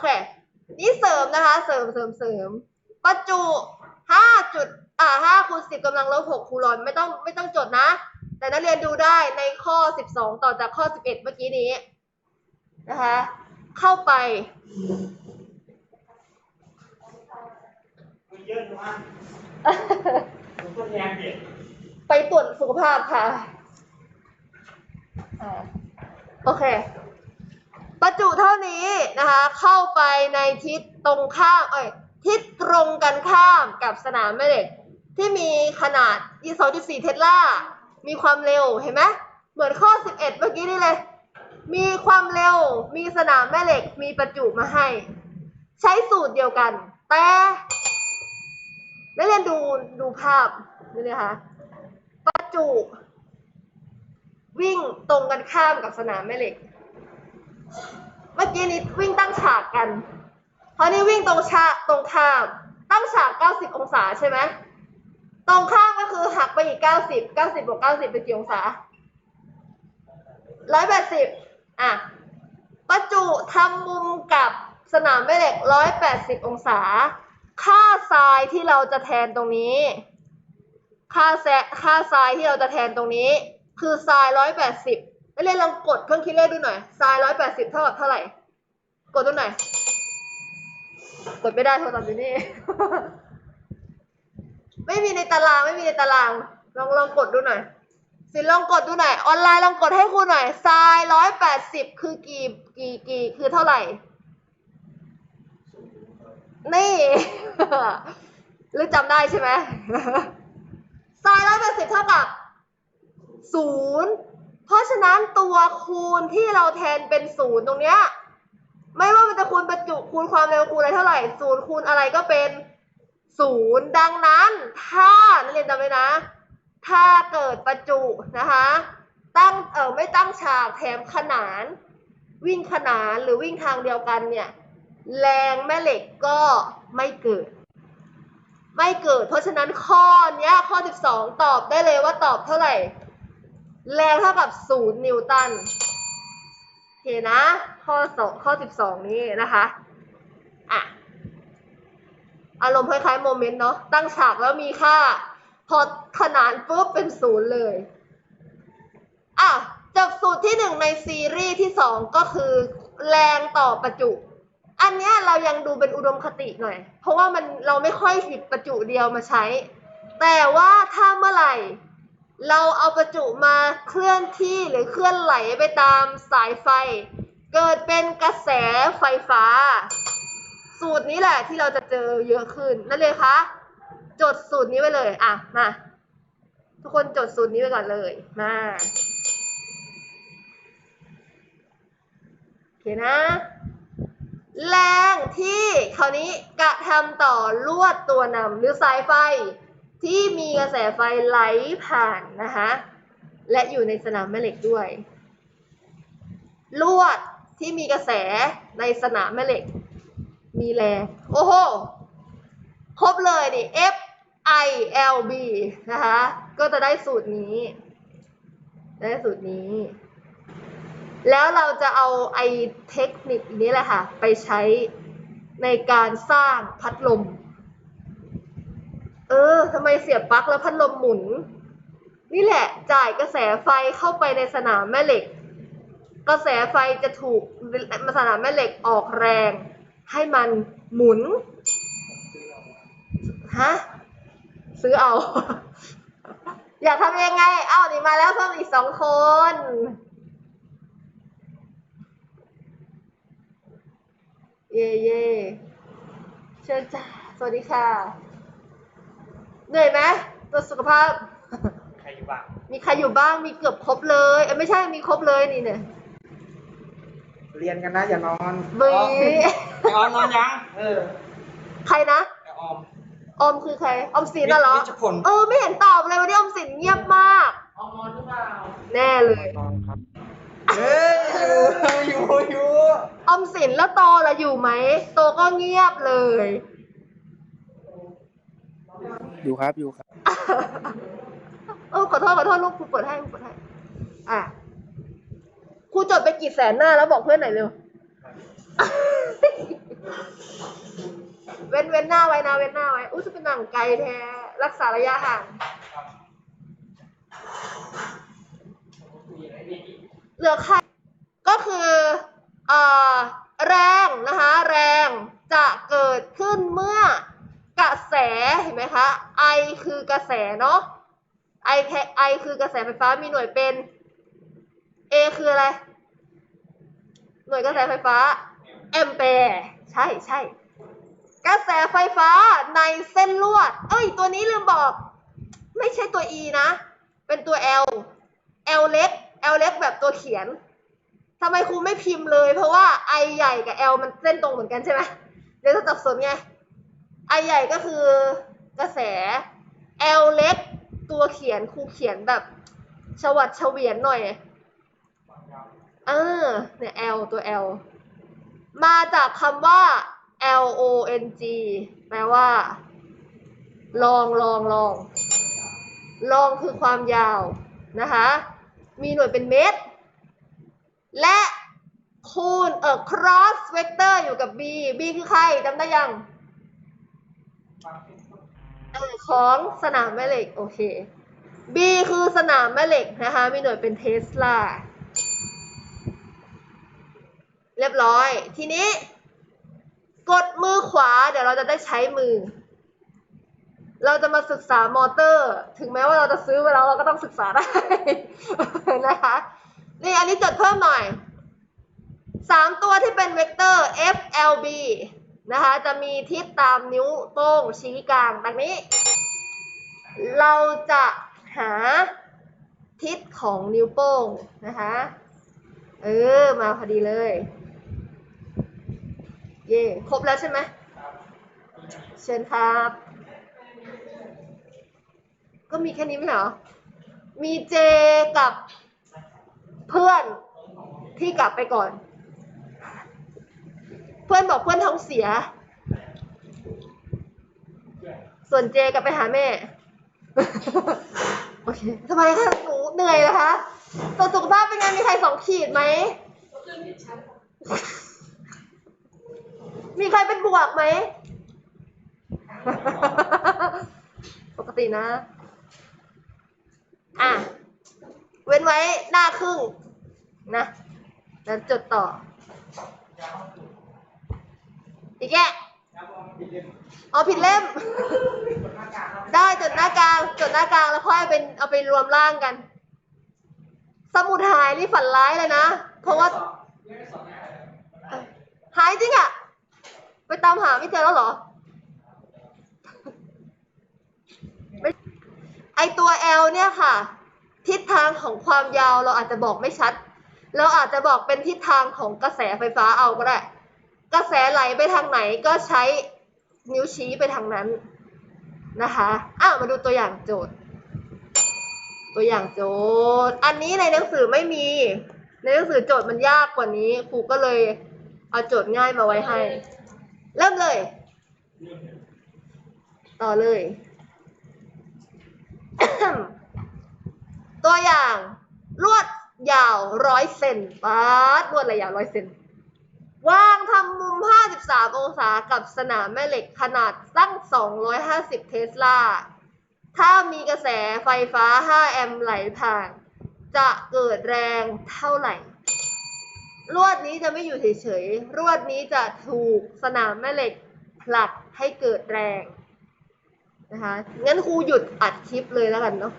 เค นี่เสริมนะคะ เสริมเสริมเสริมประจุห้าจุดอ่าห้าคูณสิบกำลังลบหกคูณร้อยไม่ต้องไม่ต้องจดนะ แต่นักเรียนดูได้ในข้อสิบสองต่อจากข้อสิบเอ็ดเมื่อกี้นี้นะคะ เข้าไปเยอะนะผมก็แทนเด็กไปตรวจสุขภาพค่ะ โอเค ประจุเท่านี้นะคะเข้าไปในทิศตรงข้ามเอ้ยทิศตรงกันข้ามกับสนามแม่เหล็ก ที่มีขนาด2.4 เทสลา มีความเร็วเห็นไหมเหมือนข้อ 11 เมื่อกี้นี่เลย มีความเร็วมีสนามแม่เหล็กมีประจุมาให้ ใช้สูตรเดียวกัน แต่นักเรียนดูดูภาพนี่เลยค่ะประจุ วิ่งตรงกันข้ามกับสนามแม่เหล็ก เมื่อกี้นี้วิ่งตั้งฉากกัน เพราะนี่วิ่งตรงฉากตรงข้ามตั้งฉาก 90 องศาใช่ไหมตรงข้ามก็คือหักไปอีก 90 90บวก90 เป็นกี่องศา 180 อะ ประจุทำมุมกับสนามแม่เหล็ก 180 องศา ค่าทรายที่เราจะแทนตรงนี้ ค่าแซค่าทรายที่เราจะแทนตรงนี้ คือทราย 180 เรียนลองกดเครื่องคิดเลขดูหน่อยทราย180เท่ากับเท่าไหร่ กดดูหน่อยกดไม่ได้โทรศัพท์อยู่นี่ ไม่มีในตารางไม่มีในตาราง ลองลองกดดูหน่อย สิลองกดดูหน่อย ออนไลน์ลองกดให้ครูหน่อยทราย180คือกี่กี่กี่คือเท่าไหร่ นี่หรือจำได้ใช่ไหมทรายร้อยแปดสิบเท่ากับศูนย์ เพราะฉะนั้นตัวคูณที่เราแทนเป็นศูนย์ตรงเนี้ยไม่ว่ามันจะคูณประจุคูณความเร็วคูณอะไรเท่าไหร่ศูนย์คูณอะไรก็เป็นศูนย์ดังนั้นถ้านักเรียนจำไว้นะ ถ้าเกิดประจุนะคะ ตั้งเออไม่ตั้งฉากแถมขนาน วิ่งขนานหรือวิ่งทางเดียวกันเนี่ยแรงแม่เหล็กก็ไม่เกิด ไม่เกิด เพราะฉะนั้นข้อเนี้ยข้อ 12 ตอบได้เลยว่าตอบเท่าไหร่ แรงเท่ากับ0นิวตันโอเคนะ ข้อ2ข้อ12นี้นะคะอะอารมณ์คล้ายๆโมเมนต์เนาะตั้งฉากแล้วมีค่า พอขนานปุ๊บเป็นศูนย์เลยอะจบสูตรที่หนึ่งในซีรีส์ที่สองก็คือแรงต่อประจุ อันเนี้ยเรายังดูเป็นอุดมคติหน่อย เพราะว่ามันเราไม่ค่อยหยิบประจุเดียวมาใช้ แต่ว่าถ้าเมื่อไหร่ เราเอาประจุมาเคลื่อนที่หรือเคลื่อนไหลไปตามสายไฟ เกิดเป็นกระแสไฟฟ้า สูตรนี้แหละที่เราจะเจอเยอะขึ้นนั่นเลยคะจดสูตรนี้ไว้เลยอะมาทุกคนจดสูตรนี้ไว้ก่อนเลยมาโอเคนะ แรงที่คราวนี้กระทำต่อลวดตัวนำหรือสายไฟ ที่มีกระแสไฟไหลผ่านนะคะและอยู่ในสนามแม่เหล็กด้วย ลวดที่มีกระแสในสนามแม่เหล็ก มีแรงโอ้โหครบเลยนี่ F I L B นะคะก็จะได้สูตรนี้ ได้สูตรนี้ แล้วเราจะเอาไอเทคนิคนี้แหละค่ะ ไปใช้ในการสร้างพัดลม เออทำไมเสียบปลั๊กแล้วพัดลมหมุน นี่แหละจ่ายกระแสไฟเข้าไปในสนามแม่เหล็ก กระแสไฟจะถูกสนามแม่เหล็กออกแรง ให้มันหมุนฮะซื้อเอา อยากทำยังไง เอ้านี่มาแล้วเพิ่มอีกสองคนเย่เย่เชิญจ้าสวัสดีค่ะ เหนื่อยไหมตัวจสุขภาพ ใครอยู่บ้างมีใครอยู่บ้าง มีเกือบครบเลยเอ้ยไม่ใช่ มีครบเลยนี่เนี่ยเรียนกันนะอย่านอนบีไอออมนอนยังเออใครนะ ไอออม ออมคือใคร ออมสินน่ะเหรอ นิจพล เออ ไม่เห็นตอบเลยวันนี้ออมสินเงียบมาก ออมนอนหรือเปล่าแน่เลย นอนครับเฮ้ยอยู่อยู่อยู่ออมสินแล้วโตละอยู่ไหม โตก็เงียบเลย อยู่ครับอยู่ครับเออขอโทษขอโทษลูกครูเปิดให้ครูเปิดให้ อะครูจดไปกี่แสนหน้าแล้วบอกเพื่อนหน่อยเร็ว เว้นเว้นหน้าไว้นะเว้นหน้าไว้อุ้จะเป็นหนังไกลแท้ รักษาระยะห่างเหลือใครก็คือเอ่อแรงนะคะ แรงจะเกิดขึ้นเมื่อกระแสเห็นไหมคะ I คือกระ แสเนาะ I แค I คือกระแสไฟฟ้ามีหน่วยเป็น A คืออะไร หน่วยกระแสไฟฟ้าแอมแปร์ใช่ใช่กระแสไฟฟ้าในเส้นลวด เอ้ย ตัวนี้ลืมบอก ไม่ใช่ตัว E นะ เป็นตัว L L เล็ก L เล็กแบบตัวเขียนทำไมครูไม่พิมพ์เลย เพราะว่า I ใหญ่กับ L มันเส้นตรงเหมือนกันใช่ไหมเดี๋ยวจะสับสนไง I ใหญ่ก็คือกระแส L เล็กตัวเขียนครูเขียนแบบฉวัดเฉวียนหน่อย เออ เนี่ย L ตัว L มาจากคำว่า L O N G แปลว่า ลองลองลอง ลองคือความยาวนะคะ มีหน่วยเป็นเมตร และคูณเอ่อ cross vector อยู่กับ b b คือใครจำได้ยัง ของสนามแม่เหล็ก โอเค b คือสนามแม่เหล็กนะคะ มีหน่วยเป็นเทสลา เรียบร้อย ทีนี้ กดมือขวา เดี๋ยวเราจะได้ใช้มือ เราจะมาศึกษามอเตอร์ ถึงแม้ว่าเราจะซื้อไปแล้วเราก็ต้องศึกษาได้ นะคะ นี่อันนี้จดเพิ่มหน่อยสามตัวที่เป็นเวกเตอร์ F L B นะคะ จะมีทิศตามนิ้วโป้งชี้กลางดังนี้ เราจะหาทิศของนิ้วโป้งนะคะ เออ มาพอดีเลย เย่ครบแล้วใช่ไหมเชิญครับ ก็มีแค่นี้ไหมเหรอ มีเจกับเพื่อนที่กลับไปก่อน เพื่อนบอกเพื่อนท้องเสีย ส่วนเจกลับไปหาแม่ โอเคทำไมคะหนูเหนื่อยนะคะตรวสุขภาพเป็นไงมีใครสองขีดไหม มีใครเป็นบวกไหม ปกตินะ อะ เว้นไว้หน้าครึ่ง นะ แล้วจดต่อ แกะเอาผิดเล่ม ได้จดหน้ากลางจดหน้ากลางแล้วค่อยเอาเป็นเอาไปรวมร่างกัน สมุดหายนี่ฝันร้ายเลยนะ เพราะว่าหายจริงอะไปตามหาไม่เจอแล้วเหรอไม่ไอตัว L เนี่ยค่ะ ทิศทางของความยาวเราอาจจะบอกไม่ชัด เราอาจจะบอกเป็นทิศทางของกระแสไฟฟ้าเอาก็ได้ กระแสไหลไปทางไหนก็ใช้นิ้วชี้ไปทางนั้นนะคะอ้าวมาดูตัวอย่างโจทย์ ตัวอย่างโจทย์ อันนี้ในหนังสือไม่มี ในหนังสือโจทย์มันยากกว่านี้ครูก็เลยเอาโจทย์ง่ายมาไว้ให้ เริ่มเลย ต่อเลย ตัวอย่างลวดยาวร้อยเซนปาดลวดอะไรยาวร้อยเซน วางทำมุม 53 องศากับสนามแม่เหล็กขนาดตั้ง 250 เทสลา ถ้ามีกระแสไฟฟ้า 5 แอมป์ไหลผ่าน จะเกิดแรงเท่าไหร่ ลวดนี้จะไม่อยู่เฉยๆ ลวดนี้จะถูกสนามแม่เหล็กผลักให้เกิดแรงนะคะ งั้นครูหยุดอัดคลิปเลยแล้วกันเนาะ